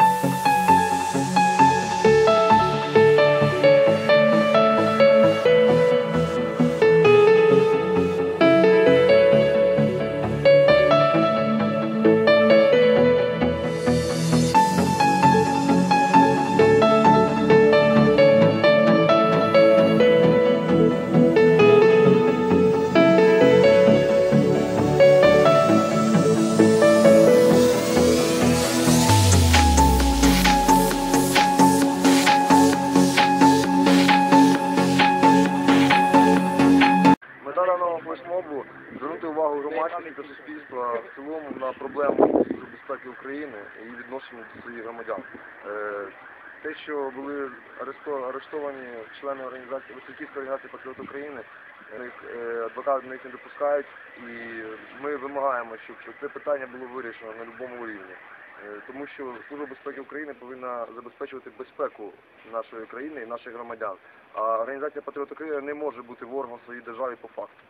you даного флешмобу звернути увагу громадськості та суспільства в цілому на проблему безпеки України і відношення до своїх громадян. Е, Те, що були арештовані члени організації Високівської організації Патріот України, е, е, адвокати них не допускають, і ми вимагаємо, щоб це питання було вирішено на будь-якому рівні. Тому що Служба безпеки України повинна забезпечувати безпеку нашої країни і наших громадян. А організація Патріот України не може бути ворогом своїй державі по факту.